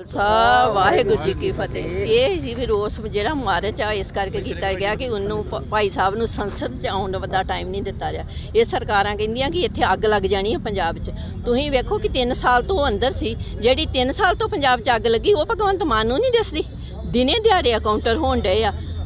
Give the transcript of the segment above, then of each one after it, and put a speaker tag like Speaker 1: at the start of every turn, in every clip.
Speaker 1: ਖਾਲਸਾ ਵਾਹਿਗੁਰੂ ਜੀ ਕੀ ਫਤਿਹ। ਇਹ ਸੀ ਵੀ ਰੋਸ ਜਿਹੜਾ ਮਾਰਚ ਆ, ਇਸ ਕਰਕੇ ਕੀਤਾ ਗਿਆ ਕਿ ਉਹਨੂੰ ਭ- ਭਾਈ ਸਾਹਿਬ ਨੂੰ ਸੰਸਦ ਚ ਆਉਣ ਦਾ ਟਾਈਮ ਨਹੀਂ ਦਿੱਤਾ ਰਿਹਾ। ਇਹ ਸਰਕਾਰਾਂ ਕਹਿੰਦੀਆਂ ਕਿ ਇੱਥੇ ਅੱਗ ਲੱਗ ਜਾਣੀ ਹੈ ਪੰਜਾਬ 'ਚ। ਤੁਸੀਂ ਵੇਖੋ ਕਿ 3 ਸਾਲ ਤੋਂ ਉਹ ਅੰਦਰ ਸੀ, ਜਿਹੜੀ 3 ਸਾਲ ਤੋਂ ਪੰਜਾਬ 'ਚ ਅੱਗ ਲੱਗੀ, ਉਹ ਭਗਵੰਤ ਮਾਨ ਨੂੰ ਨਹੀਂ ਦਿਸਦੀ। ਦਿਨੇ ਦਿਹਾੜੇ ਕਾਊਂਟਰ ਹੋਣ ਡਏ ਆ।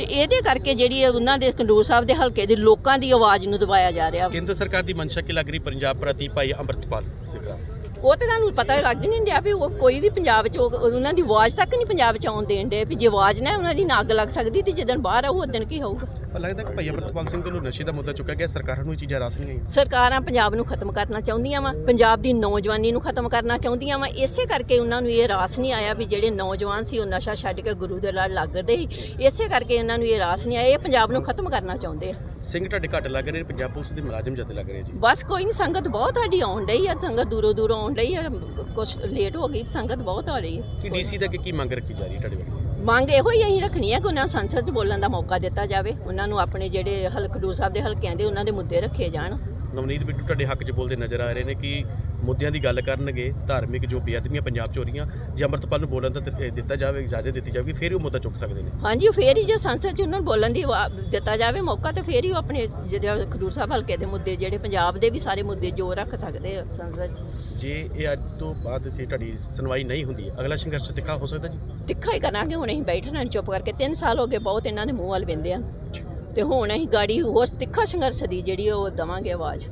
Speaker 1: ਤੇ ਇਹਦੇ ਕਰਕੇ ਜਿਹੜੀ ਉਹਨਾਂ ਦੇ ਖਡੂਰ ਸਾਹਿਬ ਦੇ ਹਲਕੇ ਦੇ ਲੋਕਾਂ ਦੀ ਆਵਾਜ਼ ਨੂੰ ਦਬਾਇਆ ਜਾ ਰਿਹਾ।
Speaker 2: ਕੇਂਦਰ ਸਰਕਾਰ ਦੀ ਮਨਸ਼ਾ ਕੀ ਲੱਗ ਰਹੀ ਪੰਜਾਬ ਪ੍ਰਤੀ ਭਾਈ ਅੰਮ੍ਰਿਤਪਾਲ
Speaker 1: ਉਹ ਤੇ ਤੁਹਾਨੂੰ ਪਤਾ ਲੱਗ ਨਹੀਂ ਰਿਹਾ ਵੀ ਉਹ ਕੋਈ ਵੀ ਪੰਜਾਬ 'ਚ ਉਹ- ਉਹਨਾਂ ਦੀ ਆਵਾਜ਼ ਤੱਕ ਨਹੀਂ ਪੰਜਾਬ 'ਚ ਆਉਣ ਦੇਣ ਦੇ ਵੀ ਜੇ ਆਵਾਜ਼ ਨਾ ਉਹਨਾਂ ਦੀ ਅੱਗ ਲੱਗ ਸਕਦੀ ਤੇ ਜਦੋਂ ਬਾਹਰ ਆਊ ਉਦੋਂ ਕੀ ਹੋਊਗਾ?
Speaker 2: ਲੱਗਦਾ ਕਿ ਭਾਈ ਅੰਮ੍ਰਿਤਪਾਲ ਸਿੰਘ ਵੱਲੋਂ ਨਸ਼ੇ ਦਾ ਮੁੱਦਾ ਚੁੱਕਿਆ ਗਿਆ ਸਰਕਾਰਾਂ ਨੂੰ ਇਹ ਚੀਜ਼ਾਂ ਰਾਸ ਨਹੀਂ ਗਈਆਂ।
Speaker 1: ਸਰਕਾਰਾਂ ਪੰਜਾਬ ਨੂੰ ਖਤਮ ਕਰਨਾ ਚਾਹੁੰਦੀਆਂ ਵਾ ਪੰਜਾਬ ਦੀ ਨੌਜਵਾਨੀ ਨੂੰ ਖਤਮ ਕਰਨਾ ਚਾਹੁੰਦੀਆਂ ਵਾ ਇਸੇ ਕਰਕੇ ਉਹਨਾਂ ਨੂੰ ਇਹ ਰਾਸ ਨਹੀਂ ਆਇਆ ਵੀ ਜਿਹੜੇ ਨੌਜਵਾਨ ਸੀ ਉਹ ਨਸ਼ਾ ਛੱਡ ਕੇ ਗੁਰੂ ਦੇ ਲੜ ਲੱਗਦੇ ਸੀ। ਇਸੇ ਕਰਕੇ ਇਹਨਾਂ ਨੂੰ ਇਹ ਰਾਸ ਨਹੀਂ ਆਇਆ ਇਹ ਪੰਜਾਬ ਨੂੰ ਖਤਮ ਕਰਨਾ ਚਾਹੁੰਦੇ ਆ।
Speaker 2: ਸਿੰਘ ਤੁਹਾਡੇ ਘੱਟ ਲੱਗ ਰਹੇ ਨੇ ਪੰਜਾਬ ਪੁਲਿਸ ਦੇ ਮੁਲਾਜ਼ਮ ਜ਼ਿਆਦਾ ਲੱਗ ਰਹੇ ਜੀ।
Speaker 1: ਬਸ ਕੋਈ ਨਹੀਂ ਸੰਗਤ ਬਹੁਤ ਸਾਡੀ ਆਉਣ ਡਈ ਆ ਸੰਗਤ ਦੂਰੋਂ ਦੂਰੋਂ ਆਉਣ ਡਈ ਆ ਕੁਝ ਲੇਟ ਹੋ ਗਈ ਸੰਗਤ ਬਹੁਤ ਆ ਰਹੀ
Speaker 2: ਕਿ
Speaker 1: ਹੈ
Speaker 2: ਡੀਸੀ ਦਾ ਕੀ ਕੀ ਮੰਗ ਰੱਖੀ ਜਾ ਰਹੀ ਹੈ ਤੁਹਾਡੇ ਵੱਲੋਂ?
Speaker 1: ਮੰਗ ਇਹੋ ਹੀ ਅਸੀਂ ਰੱਖਣੀ ਹੈ ਕਿ ਉਹਨਾਂ ਸੰਸਦ 'ਚ ਬੋਲਣ ਦਾ ਮੌਕਾ ਦਿੱਤਾ ਜਾਵੇ। ਉਹਨਾਂ ਨੂੰ ਆਪਣੇ ਜਿਹੜੇ ਹਲਕਡੂਰ ਸਾਹਿਬ ਦੇ ਹਲਕਿਆਂ ਦੇ ਉਹਨਾਂ ਦੇ ਮੁੱਦੇ ਰੱਖੇ ਜਾਣ।
Speaker 2: ਨਵਨੀਤ ਬਿੱਟੂ ਤੁਹਾਡੇ ਹੱਕ 'ਚ ਬੋਲਦੇ ਨਜ਼ਰ ਆ ਰਹੇ ਨੇ ਕਿ ਮੁੱਦਿਆਂ ਦੀ ਗੱਲ ਕਰਨਗੇ ਧਾਰਮਿਕ ਜੋ ਬੇਅਦਬੀਆਂ ਪੰਜਾਬ 'ਚ ਹੋ ਰਹੀਆਂ ਜੇ ਅੰਮ੍ਰਿਤਪਾਲ ਨੂੰ ਬੋਲਣ ਦਾ ਦਿੱਤ- ਦਿੱਤਾ ਜਾਵੇ ਇਜਾਜ਼ਤ ਦਿੱਤੀ ਜਾਵੇ ਫਿਰ ਹੀ ਉਹ ਮੁੱਦਾ ਚੁੱਕ ਸਕਦੇ ਨੇ।
Speaker 1: ਹਾਂਜੀ ਉਹ ਫੇਰ ਹੀ ਜੇ ਸੰਸਦ 'ਚ ਉਹਨਾਂ ਨੂੰ ਬੋਲਣ ਦੀ ਵਾ- ਦਿੱਤਾ ਜਾਵੇ ਮੌਕਾ ਤੇ ਫੇਰ ਹੀ ਉਹ ਆਪਣੇ ਜਿਹੜੇ ਖਡੂਰ ਸਾਹਿਬ ਹਲਕੇ ਦੇ ਮੁੱਦੇ ਜਿਹੜੇ ਪੰਜਾਬ ਦੇ ਵੀ ਸਾਰੇ ਮੁੱਦੇ ਜੋ ਰੱਖ ਸਕਦੇ ਆ ਸੰਸਦ 'ਚ।
Speaker 2: ਜੇ ਇਹ ਅੱਜ ਤੋਂ ਬਾਅਦ ਜੇ ਤੁਹਾਡੀ ਸੁਣਵਾਈ ਨਹੀਂ ਹੁੰਦੀ ਅਗਲਾ ਸੰਘਰਸ਼ ਤਿੱਖਾ ਹੋ ਸਕਦਾ ਜੀ?
Speaker 1: ਤਿੱਖਾ ਹੀ ਕਰਾਂਗੇ ਹੁਣ ਅਸੀਂ ਬੈਠਣਾ ਨਹੀਂ ਚੁੱਪ ਕਰਕੇ 3 ਸਾਲ ਹੋ ਗਏ ਬਹੁਤ ਇਹਨਾਂ ਦੇ ਮੂੰਹ ਵੱਲ ਵੰਦੇ ਆ। ਤੇ ਹੁਣ ਅਸੀਂ ਗਾੜੀ ਹੋਰ ਤਿੱਖਾ ਸੰਘਰਸ਼ ਦੀ ਜਿਹੜੀ ਉਹ ਦਵਾਂਗੇ ਆਵਾਜ਼।